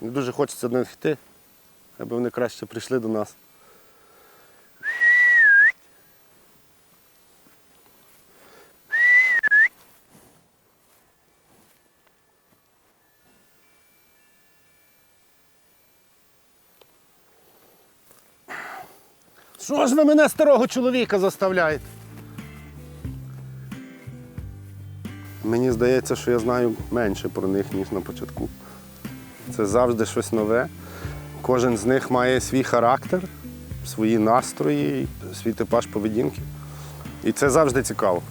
Не дуже хочеться до них йти, аби вони краще прийшли до нас. Що ж ви мене старого чоловіка заставляєте? Мені здається, що я знаю менше про них, ніж на початку. Це завжди щось нове. Кожен з них має свій характер, свої настрої, свій типаж поведінки. І це завжди цікаво.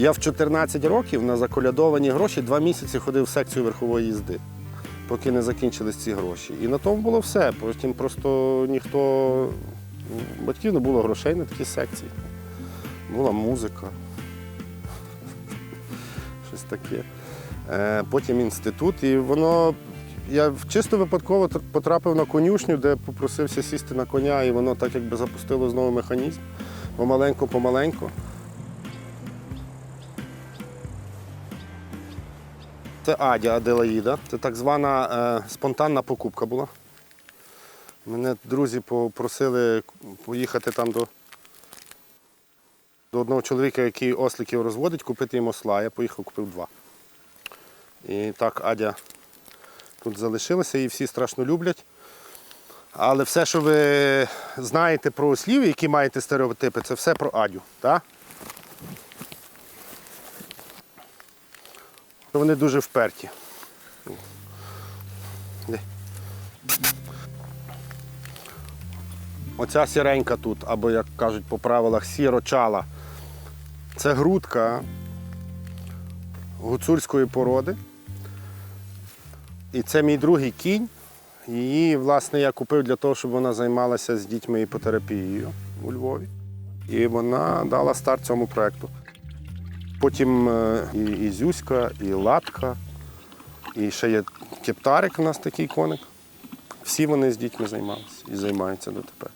Я в 14 років на заколядовані гроші два місяці ходив в секцію верхової їзди, поки не закінчились ці гроші. І на тому було все. Потім просто ніхто батьків не було грошей на такі секції. Була музика. Таке. Е, Потім інститут, і воно. Я чисто випадково потрапив на конюшню, де попросився сісти на коня, і воно так якби запустило знову механізм. Помаленьку, помаленьку. Це Адя Аделаїда. Це так звана е, спонтанна покупка була. Мене друзі попросили поїхати там до, до одного чоловіка, який осликів розводить, купити їм осла. Я поїхав, купив два. І так Адя тут залишилася, її всі страшно люблять. Але все, що ви знаєте про ослів, які маєте стереотипи, це все про Адю. Так? Вони дуже вперті. Оця сіренька тут, або, як кажуть по правилах, сірочала. Це грудка гуцульської породи. І це мій другий кінь. Її, власне, я купив для того, щоб вона займалася з дітьми іпотерапією у Львові. І вона дала старт цьому проєкту. Потім е, і, і Зюська, і Латка, і ще є кептарик у нас такий коник. Всі вони з дітьми займалися і займаються дотепер.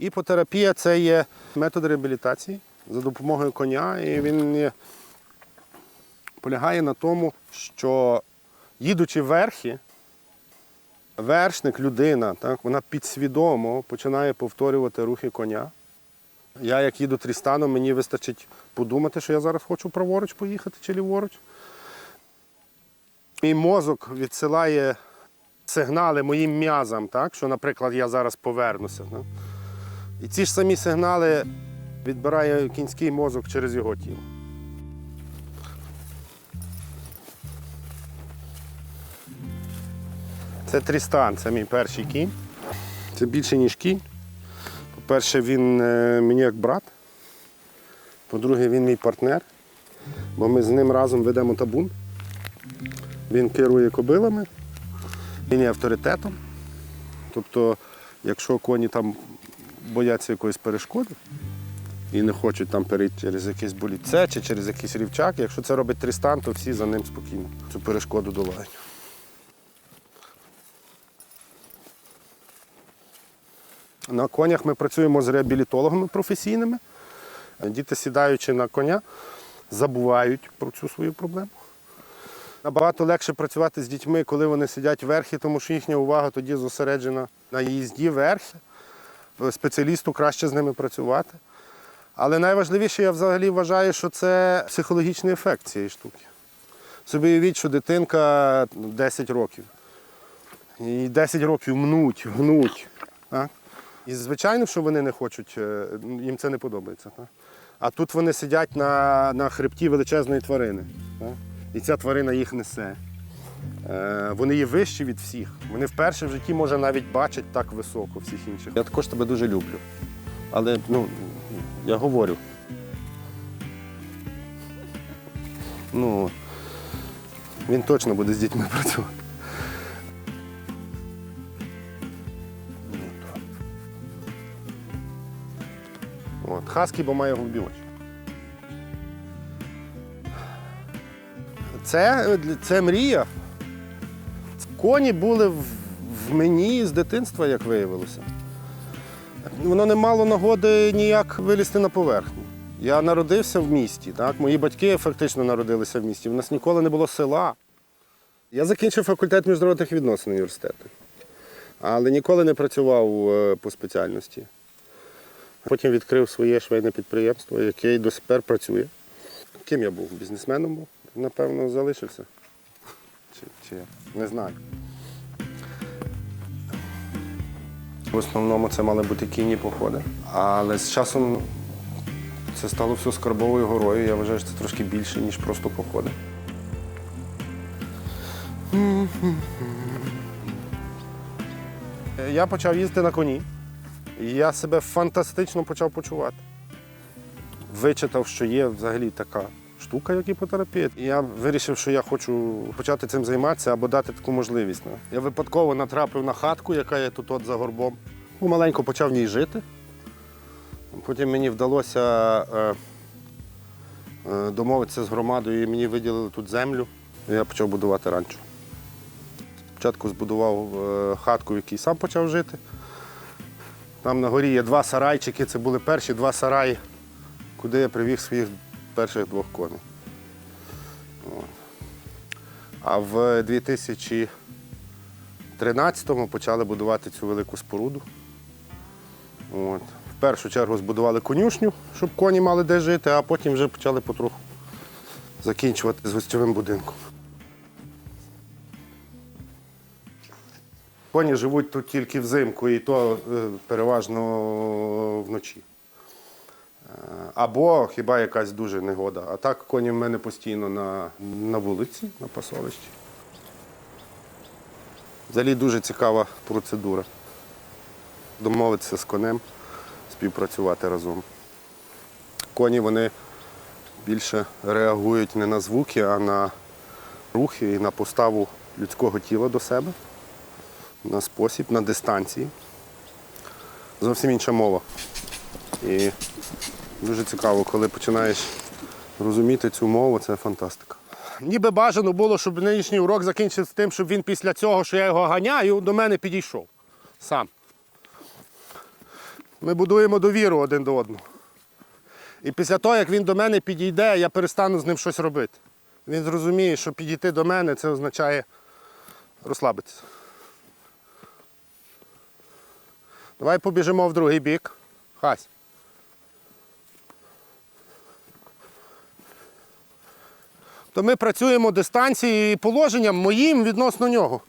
Іпотерапія це є метод реабілітації за допомогою коня, і він полягає на тому, що їдучи верхи, вершник, людина, так, вона підсвідомо починає повторювати рухи коня. Я, як їду трістаном, мені вистачить подумати, що я зараз хочу праворуч поїхати чи ліворуч. Мій мозок відсилає сигнали моїм м'язам, так, що, наприклад, я зараз повернуся. Так. І ці ж самі сигнали відбирає кінський мозок через його тіло. Це Трістан, це мій перший кінь. Це більше, ніж кінь. По-перше, він е, мені як брат. По-друге, він мій партнер, бо ми з ним разом ведемо табун. Він керує кобилами, він є авторитетом. Тобто, якщо коні там бояться якоїсь перешкоди і не хочуть там перейти через якесь боліце чи через якийсь рівчак, якщо це робить Трістан, то всі за ним спокійно цю перешкоду долають. На конях ми працюємо з реабілітологами професійними. Діти, сідаючи на коня, забувають про цю свою проблему. Набагато легше працювати з дітьми, коли вони сидять верхи, тому що їхня увага тоді зосереджена на їзді верхи. Спеціалісту краще з ними працювати. Але найважливіше, я взагалі вважаю, що це психологічний ефект цієї штуки. Собі уявіть, що дитинка 10 років. І 10 років мнуть, гнуть. Так? І звичайно, що вони не хочуть, е, їм це не подобається. Так? А тут вони сидять на, на хребті величезної тварини. Так? І ця тварина їх несе. Е, вони є вищі від всіх. Вони вперше в житті, може, навіть бачать так високо всіх інших. Я також тебе дуже люблю. Але ну, я говорю. Ну, він точно буде з дітьми працювати. От, хаски, бо має голубі очі. Це, це мрія. Коні були в, мені з дитинства, як виявилося. Воно не мало нагоди ніяк вилізти на поверхню. Я народився в місті, так? мої батьки фактично народилися в місті. У нас ніколи не було села. Я закінчив факультет міжнародних відносин університету, але ніколи не працював е, по спеціальності. Потім відкрив своє швейне підприємство, яке й до працює. Ким я був? Бізнесменом був? Напевно, залишився. Чи, чи не знаю. В основному це мали бути кінні походи. Але з часом це стало все скарбовою горою. Я вважаю, що це трошки більше, ніж просто походи. Я почав їздити на коні. Я себе фантастично почав почувати. Вичитав, що є взагалі така штука, як іпотерапія. І я вирішив, що я хочу почати цим займатися або дати таку можливість. ну. Я випадково натрапив на хатку, яка є тут от за горбом. Помаленьку почав в ній жити. Потім мені вдалося е, е, домовитися з громадою і мені виділили тут землю. Я почав будувати ранчо. Спочатку збудував е, хатку, в якій сам почав жити. Там на горі є два сарайчики, це були перші два сараї, куди я привів своїх перших двох коней. А в 2013-му почали будувати цю велику споруду. От. В першу чергу збудували конюшню, щоб коні мали де жити, а потім вже почали потроху закінчувати з гостьовим будинком. Коні живуть тут тільки взимку, і то е, переважно вночі. Е, Або хіба якась дуже негода. А так коні в мене постійно на, на вулиці, на пасовищі. Взагалі дуже цікава процедура. Домовитися з конем, співпрацювати разом. Коні вони більше реагують не на звуки, а на рухи і на поставу людського тіла до себе на спосіб, на дистанції. Зовсім інша мова. І дуже цікаво, коли починаєш розуміти цю мову, це фантастика. Ніби бажано було, щоб нинішній урок закінчився тим, щоб він після цього, що я його ганяю, до мене підійшов. Сам. Ми будуємо довіру один до одного. І після того, як він до мене підійде, я перестану з ним щось робити. Він зрозуміє, що підійти до мене це означає розслабитися. Давай побіжимо в другий бік. Хась. То ми працюємо дистанцією і положенням моїм відносно нього.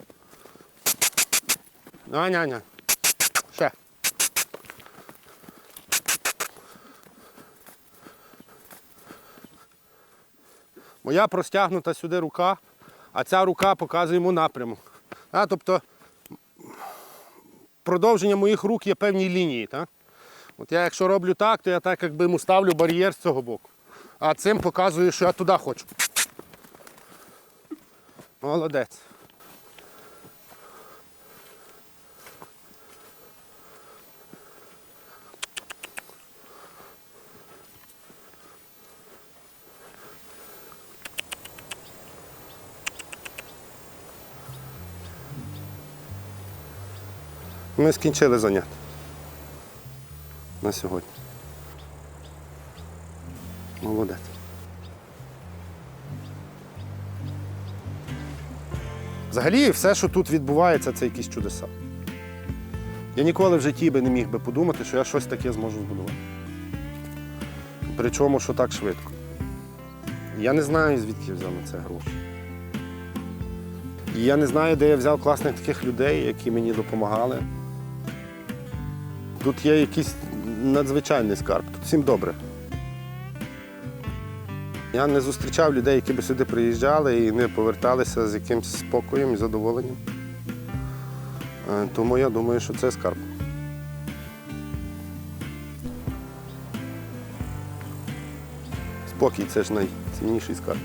Аня-аня. Ще. Моя простягнута сюди рука, а ця рука показує йому напрямок. А, тобто продовження моїх рук є певні лінії. Так? От я якщо роблю так, то я так якби йому ставлю бар'єр з цього боку. А цим показую, що я туди хочу. Молодець. Ми скінчили заняття на сьогодні. Молодець. Взагалі, все, що тут відбувається, це якісь чудеса. Я ніколи в житті би не міг би подумати, що я щось таке зможу збудувати. Причому, що так швидко. Я не знаю, звідки я взяв на це гроші. І я не знаю, де я взяв класних таких людей, які мені допомагали. Тут є якийсь надзвичайний скарб, тут всім добре. Я не зустрічав людей, які би сюди приїжджали і не поверталися з якимось спокоєм і задоволенням. Е, Тому я думаю, що це скарб. Спокій це ж найцінніший скарб.